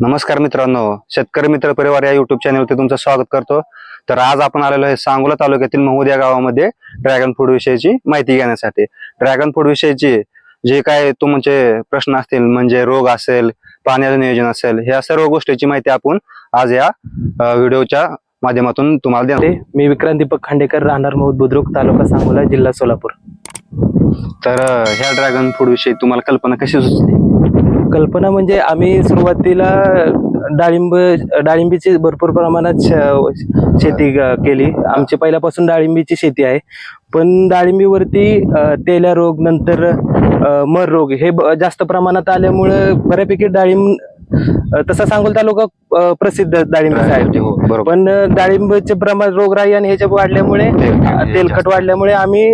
नमस्कार मित्रांनो शेतकरी मित्र परिवार या युट्यूब चॅनलवरती तुमचं स्वागत करतो. तर आज आपण आलेलो आहे सांगोला तालुक्यातील महूद या गावामध्ये ड्रॅगन फ्रूट विषयीची माहिती घेण्यासाठी. ड्रॅगन फ्रूट विषयीची जे काय तुमचे प्रश्न असतील म्हणजे रोग असेल पाण्याचं नियोजन असेल ह्या सर्व गोष्टीची माहिती आपण आज या व्हिडिओच्या माध्यमातून तुम्हाला देणार मी विक्रांत दीपक खांडेकर राहणार महूद बुद्रुक तालुका सांगोला जिल्हा सोलापूर. तर ह्या ड्रॅगन फ्रूट विषयी तुम्हाला कल्पना कशी सुचली? कल्पना म्हणजे आम्ही सुरुवातीला डाळिंब डाळिंबीची भरपूर प्रमाणात शेती केली. आमची पहिल्यापासून डाळिंबीची शेती आहे. पण डाळिंबीवरती तेल्या रोग नंतर मर रोग हे जास्त प्रमाणात आल्यामुळं बऱ्यापैकी डाळिंब तसा सांगोल तालुका प्रसिद्ध डाळिंबीचा आहे हो पण डाळिंबचे प्रमाण रोगराई आणि ह्याच्या वाढल्यामुळे तेलकट- वाढल्यामुळे आम्ही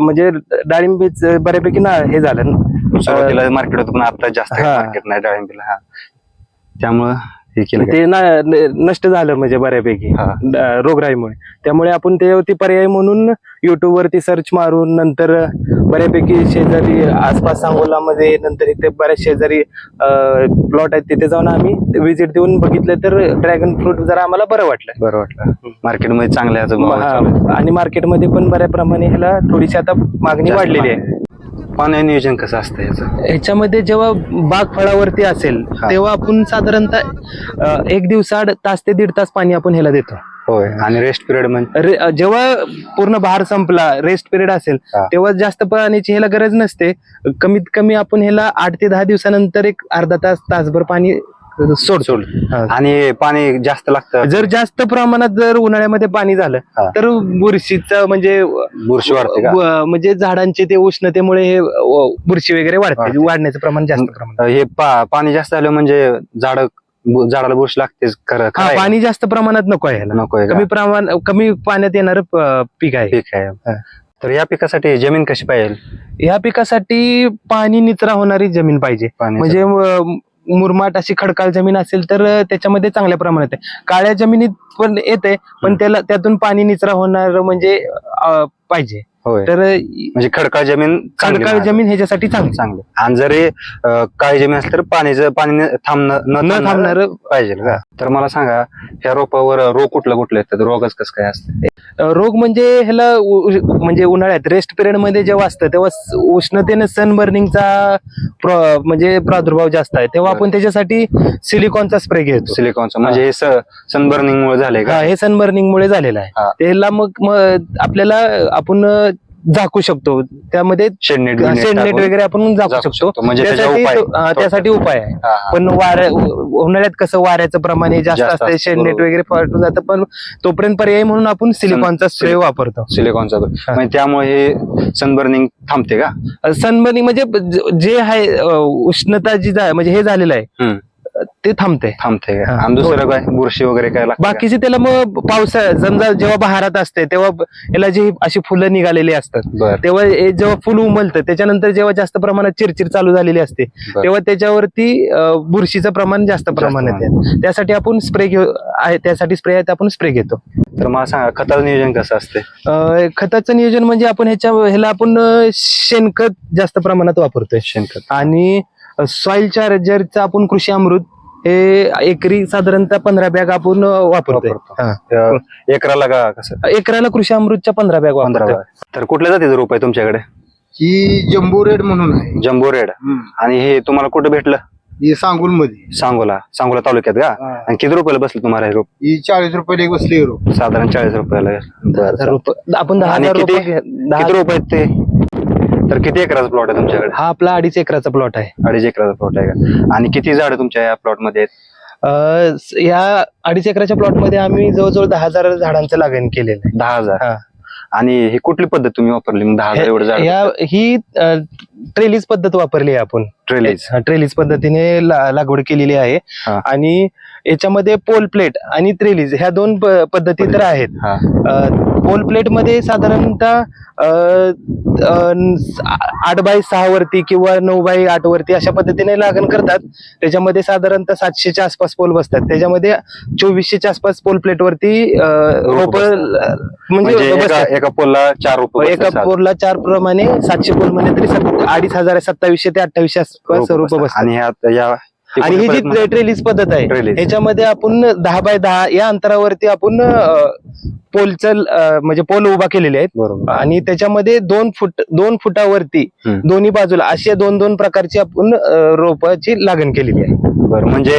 म्हणजे डाळिंबीच बऱ्यापैकी ना हे झालं. ना. सुरुवातीला मार्केट होतं पण आता जास्त हा. मार्केट नाही डाळिंबीला हा त्यामुळं हे केलं? ते ना नष्ट झालं म्हणजे बऱ्यापैकी हा. ड- रोगराईमुळे त्यामुळे आपण त्यावरती पर्याय म्हणून युट्यूब वरती सर्च मारून नंतर बऱ्यापैकी शेजारी आसपास सांगोलामध्ये नंतर इथे बऱ्याच शेजारी प्लॉट आहेत तिथे जाऊन आम्ही विजिट देऊन बघितलं तर ड्रॅगन फ्रूट जरा आम्हाला बरं वाटलं बरं वाटलं मार्केटमध्ये चांगल्या ह्याचं भाव चालू आहे. आणि मार्केटमध्ये पण बऱ्या प्रमाणे ह्याला थोडीशी आता मागणी जास्त वाढलेली आहे मागणी. पाणी नियोजन कसं असतं याचं ह्याच्यामध्ये जेव्हा बाग फळावरती असेल हा. तेव्हा आपण साधारणतः अ, एक दिवसाआड तास ते दीड तास पाणी आपण ह्याला देतो होय आणि रेस्ट पिरियड म्हणजे रे- अ, जेव्हा पूर्ण बहार संपला रेस्ट पिरियड असेल हा. तेव्हा जास्त पाण्याची ह्याला गरज नसते कमीत कमी आपण ह्याला आठ ते दहा दिवसानंतर एक अर्धा तास तासभर पाणी सोड सोड आणि पाणी जास्त लागतं. जर जास्त प्रमाणात जर उन्हाळ्यामध्ये पाणी झालं. तर बुरशीचं म्हणजे बुरशी वाढते का? म्हणजे झाडांचे ते उष्णतेमुळे हे बुरशी वगैरे वाढते. वाढण्याचं प्रमाण जास्त प्रमाणात. हे पा- पाणी जास्त झालं म्हणजे झाड झाडाला बुरशी लागतेच खरं. पाणी जास्त प्रमाणात नको आहे नको? कमी प्रमाण कमी पाण्यात येणार पीक आहे. पीक आहे. तर या पिकासाठी जमीन कशी पाहिजे? ह्या पिकासाठी पाणी निचरा होणारी जमीन पाहिजे. म्हणजे मुरमाट अशी खडकाळ जमीन असेल तर त्याच्यामध्ये चांगल्या प्रमाणात आहे. काळ्या जमिनीत पण येते पण त्याला त्यातून पाणी निचरा होणार म्हणजे पाहिजे. होय. तर म्हणजे खडकाळ जमीन खडकाळ. जमीन ह्याच्यासाठी चांगली. चांगली. आणि जरी काळी जमीन असली तर पाणीचं पाणी थांबणं न न थांबणार. पाहिजे का? तर मला सांगा ह्या रोपावर रोग कुठलं कुठलं येतात रोगच कसं काय असतं? रोग म्हणजे ह्याला म्हणजे उन्हाळ्यात रेस्ट पिरियडमध्ये जेव्हा असतं तेव्हा उष्णतेने सनबर्निंगचा म्हणजे प्रादुर्भाव जास्त आहे. तेव्हा आपण त्याच्यासाठी सिलिकॉनचा स्प्रे घेतो. सिलिकॉनचं म्हणजे हे. सनबर्निंग मुळे झालंय का? हा सनबर्निंग मुळे झालेलं. आहे. त्याला मग आपल्याला आपण झाकू शकतो त्यामध्ये शेड नेट शेड नेट वगैरे आपण झाकू शकतो. म्हणजे त्यासाठी उपाय. तो- त्यासाठी उपाय आहे पण वाऱ्या उन्हाळ्यात कसं वाऱ्याचं प्रमाण हे जास्त असते असतं, शेड नेट बरोबर. वगैरे फाटून जातं पण तोपर्यंत पर्याय म्हणून आपण सिलिकॉनचा स्प्रे. वापरतो सिलिकॉनचा म्हणजे त्यामुळे हे सनबर्निंग थांबते का सनबर्निंग म्हणजे ज- आहे उष्णता जी म्हणजे हे झालेलं आहे. ते थांबते थांबते का? हा. आणि दुसरं काय? बुरशी वगैरे काय लागते का? बाकीचे त्याला मग पावसाळ्यात समजा जेव्हा बहारात असते तेव्हा ब- याला जी अशी फुलं निघालेली असतात बर. तेव्हा हे जेव्हा फुल उमलतं त्याच्यानंतर जेव्हा जास्त प्रमाणात चिरचिर चालू झालेली असते बर. तेव्हा त्याच्यावरती अं, बुरशीचं प्रमाण जास्त प्रमाणात आहे त्यासाठी आपण स्प्रे घेऊ आहे त्यासाठी स्प्रे आहे ते आपण स्प्रे घेतो. तर मला सांगा खताचं नियोजन कसं असते अं, खताचं नियोजन म्हणजे आपण ह्याच्या ह्याला आपण अं, शेणखत जास्त प्रमाणात वापरतोय. शेणखत. आणि सॉइल चार्जरचं आपण कृषी अमृत हे एकरी साधारणतः पंधरा बॅग आपण वापरतो. हा. एकराला का कसं? एकराला कृषी अमृतच्या पंधरा बॅग पंधरा वापरतोय. तर कुठल्या जातीचं रोप आहे तुमच्याकडे? ही जम्बो रेड म्हणून आहे. Jumbo red. आणि हे तुम्हाला कुठं भेटलं? ही सांगूल मध्ये सांगोला. सांगोला तालुक्यात का? आणि किती रुपयाला बसलं तुम्हाला हे रोप? ही चाळीस रुपये एक बसली हिरो साधारण चाळीस रुपयाला. दहा हजार रुपये आपण दहा किती रुपये रुप ते? तर किती एकराचा प्लॉट आहे तुमच्याकडे? हा आपला अडीच एकराचा प्लॉट आहे. अडीच एकराचा प्लॉट आहे का? आणि किती झाड तुमच्या या प्लॉटमध्ये आहेत? अं, स- या अडीच एकराच्या प्लॉटमध्ये आम्ही जवळजवळ दहा हजार झाडांचं लागण केलेलं आहे. दहा हजार? हा. आणि ही कुठली पद्धत तुम्ही वापरली? मग दहा हजार एवढं झाड या ही ट्रेलिस पद्धत वापरली आहे आपण. ट्रेलीज ट्रेलिस पद्धतीने ला- लागवड केलेली आहे. हा. आणि याच्यामध्ये पोल प्लेट आणि ट्रेलिस ह्या दोन प- पद्धती तर आहेत. हा. पोल प्लेटमध्ये साधारणतः अ, अ, स- आठ बाय सहा वरती किंवा नऊ बाय आठ वरती अशा पद्धतीने लागण करतात. त्याच्यामध्ये साधारणतः सातशेच्या आसपास पोल बसतात. त्याच्यामध्ये चोवीसशेच्या आसपास पोल प्लेट वरती अ, रोप म्हणजे म्हणजे एका बसतात. एका पोलला चार रुपये एका पोलला चार प्रमाणे सातशे पोलमध्ये तरी सत- अडीच हजार सत्तावीसशे ते अठ्ठावीसशे आसपास रोप बसतात आणि ह्यात या आणि ही जी ट्रे- ट्रेलिस पद्धत आहे ट्रेलिस. ह्याच्यामध्ये आपण दहा बाय दहा या अंतरावरती आपण पोलचं म्हणजे पोल उभा केलेले आहेत बरोबर आणि त्याच्यामध्ये दोन फुट दोन फुटावरती हम्म. दोन्ही बाजूला अशा दोन दोन प्रकारची आपण अं, रोपाची लागण केलेली आहे बरं म्हणजे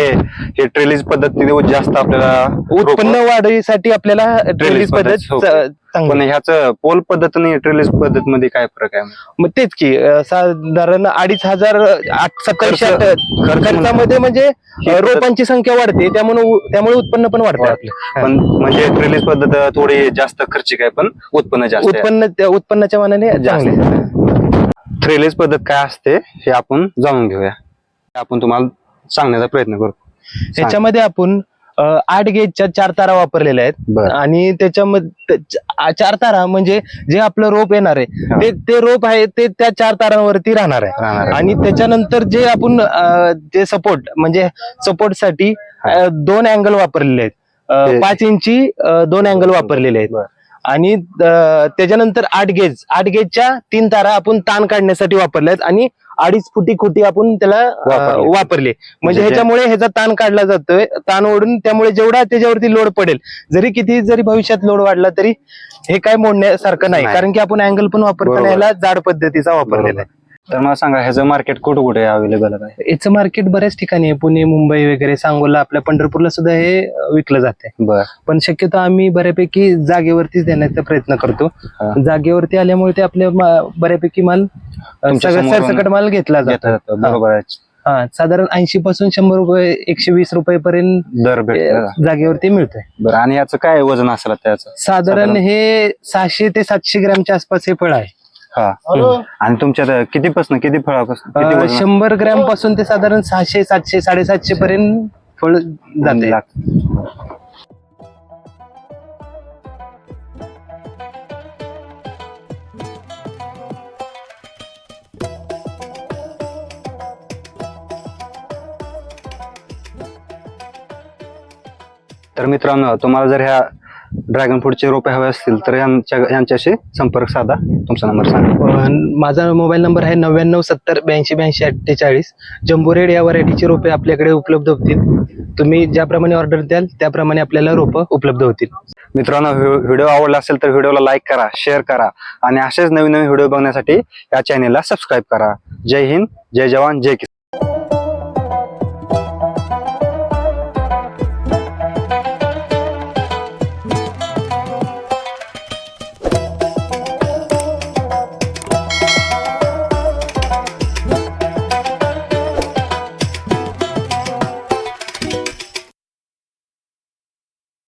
हे ट्रेलिस पद्धतीने जास्त आपल्याला उत्पन्न वाढीसाठी आपल्याला ट्रेलिस पद्धत, पद्धत हो. च- चांगली. पण ह्याच पोल पद्धत आणि ट्रेलिस पद्धत मध्ये काय फरक आहे? मग तेच की अं, साधारण अडीच हजार आठ- सत्तावीसशे खर्च- आठ- खर्च खर्चामध्ये म्हणजे अं, रोपांची संख्या वाढते त्यामुळे त्यामुळे उत्पन्न पण वाढतं. आपलं. पण म्हणजे ट्रेलिस पद्धत थोडी जास्त खर्चिक आहे पण उत्पन्न जास्त. उत्पन्न त्या उत्पन्नाच्या मानाने जास्त. चांगले पद्धत काय असते हे आपण जाणून घेऊया. आपण तुम्हाला सांगण्याचा प्रयत्न करू ह्याच्यामध्ये आपण अं, आठ गेजच्या चार तारा वापरलेल्या आहेत. बर. आणि त्याच्यामध्ये चार तारा म्हणजे जे आपलं रोप येणार आहे हा. ते ते रोप आहे ते त्या चार तारांवरती राहणार आहे. राहणार आहे. आणि त्याच्यानंतर जे आपण अं, जे सपोर्ट म्हणजे सपोर्टसाठी अं, दोन अँगल वापरलेले आहेत. अं, ते- पाच इंची अं, दोन अँगल वापरलेले आहेत. आणि त्याच्यानंतर आठ गेज. आठ गेजच्या तीन तारा आपण ताण काढण्यासाठी वापरल्या आहेत आणि अडीच फुटी खुटी आपण त्याला वापरले. म्हणजे म्हणजे? ह्याच्यामुळे ह्याचा ताण काढला जातोय. ताण ओढून त्यामुळे जेवढा त्याच्यावरती लोड पडेल जरी किती जरी भविष्यात लोड वाढला तरी हे काय मोडण्यासारखं नाही. कारण की आपण अँगल पण वापरताना. याला जाड पद्धतीचा वापरलेला आहे. तर मला सांगा ह्याचं मार्केट कुठं कुठे अवेलेबल आहे याचं मार्केट बऱ्याच ठिकाणी आहे. पुणे मुंबई वगैरे सांगोला आपल्या पंढरपूरला सुद्धा हे विकलं जाते बर. पण शक्यतो आम्ही बऱ्यापैकी जागेवरतीच देण्याचा प्रयत्न करतो. हा. जागेवरती आल्यामुळे ते आपल्या मा- बऱ्यापैकी माल अं, तुमच्या सगळं समोरून सरसकट माल घेतला घेतलं जातो. जातं बरोबर आहे. हा साधारण ऐंशी पासून शंभर रुपये एकशे वीस रुपये पर्यंत दर जागेवरती मिळतोय. बरं. आणि याचं काय वजन असेल त्याचं साधारण साधारण? हे सहाशे ते सातशे ग्रॅमच्या आसपास हे फळ आहे. हा. आणि तुमच्यात किती पासन किती फळापासून शंभर ग्रॅमपासून ते साधारण सहाशे सातशे साडेसातशे पर्यंत फळ जाते? तर मित्रांनो तुम्हाला जर ह्या ड्रॅगन फ्रूटचे रोपे हवे असतील तर यांच्या यांच्याशी संपर्क साधा. तुमचा नंबर सांगा. माझा मोबाईल नंबर आहे नव्याण्णव सत्तर ब्याऐंशी ब्याऐंशी अठ्ठेचाळीस. जम्बो रेड या व्हरायटीची रोपे आपल्याकडे उपलब्ध होतील. तुम्ही ज्याप्रमाणे ऑर्डर द्याल त्याप्रमाणे आपल्याला रोपं उपलब्ध होतील. मित्रांनो व्हि- व्हिडिओ आवडला असेल तर व्हिडिओला लाईक करा शेअर करा आणि असेच नवीन नवीन व्हिडिओ बघण्यासाठी या चॅनेलला सबस्क्राईब करा. जय हिंद जय जवान जय किसान.